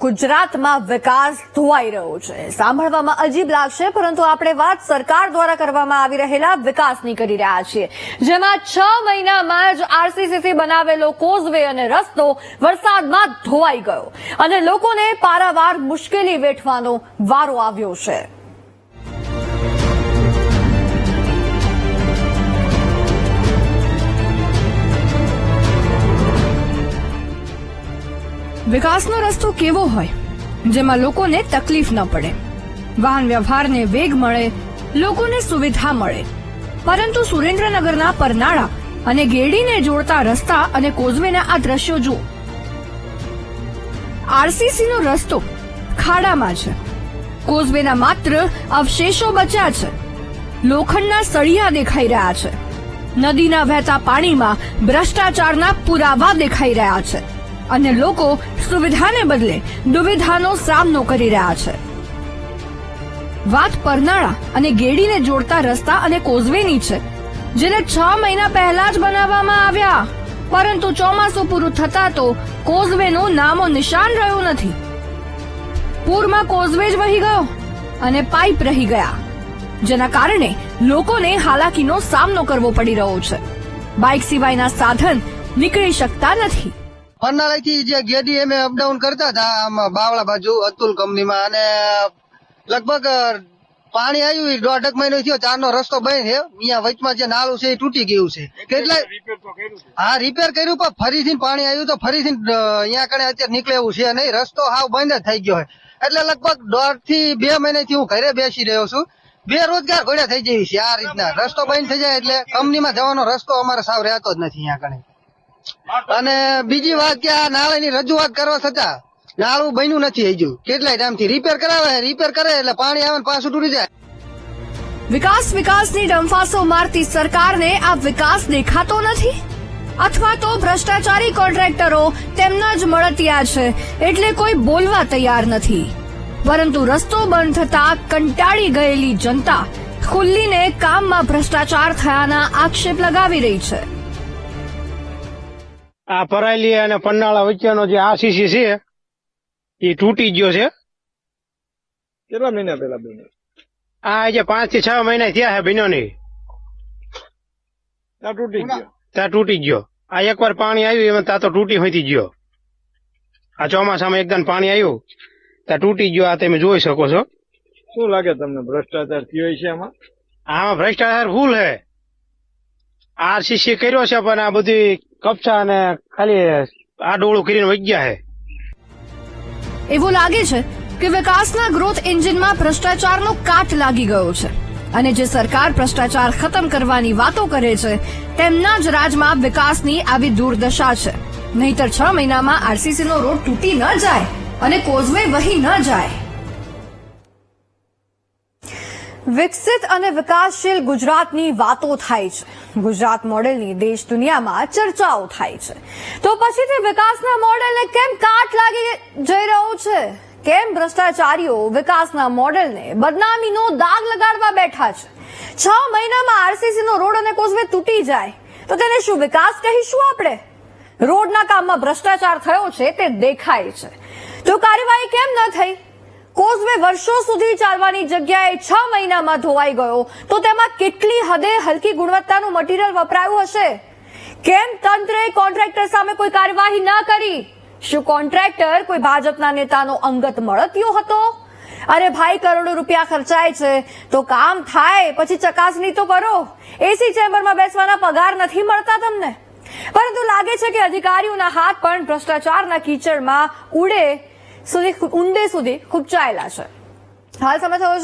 ગુજરાતમાં વિકાસ ધોવાઈ રહ્યો છે. સાંભળવામાં અજીબ લાગશે, પરંતુ આપણે વાત સરકાર દ્વારા કરવામાં આવી રહેલા વિકાસની કરી રહ્યા છીએ. જેમાં છ મહિનામાં જ આરસીસીસી બનાવેલો કોઝવે અને રસ્તો વરસાદમાં ધોવાઈ ગયો. અને લોકોને પારાવાર મુશ્કેલી વેઠવાનો વારો આવ્યો છે. વિકાસનો રસ્તો કેવો હોય, જેમાં લોકોને તકલીફ ન પડે, વાહન વ્યવહારને વેગ મળે, લોકોને સુવિધા મળે. પરંતુ સુરેન્દ્રનગરના પરનાળા અને ગેડીને જોડતા રસ્તા અને કોઝવેના આ દ્રશ્યો જુઓ. આરસીસી નો રસ્તો ખાડામાં છે. કોઝવેના માત્ર અવશેષો બચ્યા છે. લોખંડના સળિયા દેખાઈ રહ્યા છે. નદીના વહેતા પાણીમાં ભ્રષ્ટાચારના પુરાવા દેખાઈ રહ્યા છે. અને લોકો સુવિધાને બદલે દુવિધાનો સામનો કરી રહ્યા છે. વાત પરનાળા અને ગેડીને જોડતા રસ્તા અને કોઝવેની છે, જેને છ મહિના પહેલા જ બનાવવામાં આવ્યા. પરંતુ ચોમાસું પૂરું થતા તો કોઝવેનું નામો નિશાન રહ્યું નથી. પૂરમાં કોઝવે જ વહી ગયો અને પાઇપ રહી ગયા, જેના કારણે લોકોને હાલાકીનો સામનો કરવો પડી રહ્યો છે. બાઇક સિવાયના સાધન નીકળી શકતા નથી. પરનાળા થી જે ગેડી અમે અપડાઉન કરતા હતા આમાં બાવળા બાજુ અતુલ કંપનીમાં. અને લગભગ પાણી આવ્યું ઈ દોઢક મહિનો થયો ચારનો રસ્તો બંધ છે અહીંયા વચમાં જે નાળું છે એ તૂટી ગયું છે. કેટલા હા રિપેર કર્યું પણ ફરીથી પાણી આવ્યું તો ફરીથી અહીંયા કણે અત્યારે નીકળે એવું છે નહીં. રસ્તો હાવ બંધ જ થઈ ગયો હોય. એટલે લગભગ દોઢથી બે મહિનાથી હું ઘરે બેસી રહ્યો છું. બેરોજગાર ઘોડ્યા થઈ જઈએ છે આ રીતના. રસ્તો બંધ થઈ જાય એટલે કંપનીમાં જવાનો રસ્તો અમારે સાવ રહેતો જ નથી અહીંયા કણે. અને બીજી વાત કે આ નાળાની રજૂઆત કરવા છતાં નાળું બન્યું નથી હજુ. કેટલાય ટાઈમથી રિપેર કરાવે રિપેર કરે એટલે પાણી આવે પાછું તૂટી જાય. વિકાસ વિકાસની ડંફાસો મારતી સરકારને આ વિકાસ દેખાતો નથી? અથવા તો ભ્રષ્ટાચારી કોન્ટ્રાક્ટરો તેમના જ મળતિયા છે, એટલે કોઈ બોલવા તૈયાર નથી. પરંતુ રસ્તો બંધ થતા કંટાળી ગયેલી જનતા ખુલ્લીને કામમાં ભ્રષ્ટાચાર થયાના આક્ષેપ લગાવી રહી છે. આ પરાયલી અને પન્નાળા વચ્ચેનો જે આરસીસી છે એ તૂટી ગયો છે. કેટલા મહિના પેલા બન્યું? આ જે પાંચથી છ મહિના થયા છે બન્યો નહીં આ તૂટી ગયો. ત્યાં તૂટી ગયો. આ એકવાર પાણી આવ્યું એમાં ત્યાં તો તૂટી હોતી ગયો. આ ચોમાસામાં એકદમ પાણી આવ્યું ત્યાં તૂટી ગયો આ તમે જોઈ શકો છો. શું લાગે તમને ભ્રષ્ટાચાર થયો છે આમાં? આમાં ભ્રષ્ટાચાર ફૂલ છે. આરસીસી કર્યો છે પણ આ બધી કપચા અને ખાલી આડોળું કરીને વગ્યા છે એવું લાગે છે કે વિકાસના ગ્રોથ એન્જિનમાં ભ્રષ્ટાચારનો કાટ લાગી ગયો છે. અને જે સરકાર ભ્રષ્ટાચાર ખતમ કરવાની વાતો કરે છે, તેમના જ રાજમાં વિકાસની આવી દુર્દશા છે. નહીતર છ મહિનામાં આરસીસી નો રોડ તૂટી ન જાય અને કોઝવે વહી ન જાય. વિકસિત અને વિકાસશીલ ગુજરાતની વાતો થાય છે. ગુજરાત મોડેલની દેશ દુનિયામાં ચર્ચાઓ થાય છે. તો પછી તે વિકાસના મોડેલને કેમ કાટ લાગી જઈ રહ્યો છે? કેમ ભ્રષ્ટાચારીઓ વિકાસના મોડેલને બદનામીનો દાગ લગાડવા બેઠા છે? છ મહિનામાં આરસીસીનો રોડ અને કોઝવે તૂટી જાય. તો તેને શું વિકાસ કહીશું આપણે? રોડના કામમાં ભ્રષ્ટાચાર થયો છે તે દેખાય છે. તો કાર્યવાહી કેમ ન થઈ? કોઝવે વર્ષો સુધી ચાલવાની જગ્યાએ છ મહિનામાં ધોવાઈ ગયો. તો તેમાં કેટલી હદે હલકી ગુણવત્તાનું મટીરીયલ વપરાયું હશે? કેમ તંત્રે કોન્ટ્રાક્ટર સામે કોઈ કાર્યવાહી ન કરી? શું કોન્ટ્રાક્ટર કોઈ ભાજપના નેતાનો અંગત મળતિયો હતો? અરે ભાઈ, કરોડો રૂપિયા ખર્ચાય છે. તો કામ થાય, પછી ચકાસણી તો કરો. એસી ચેમ્બરમાં બેસવાના પગાર નથી મળતા તમને. પરંતુ લાગે છે કે અધિકારીઓના હાથ પણ ભ્રષ્ટાચારના કીચડમાં ઉડે સુધી ઊંડે સુધી ખૂંચાયેલા છે હાલ સમય થયો છે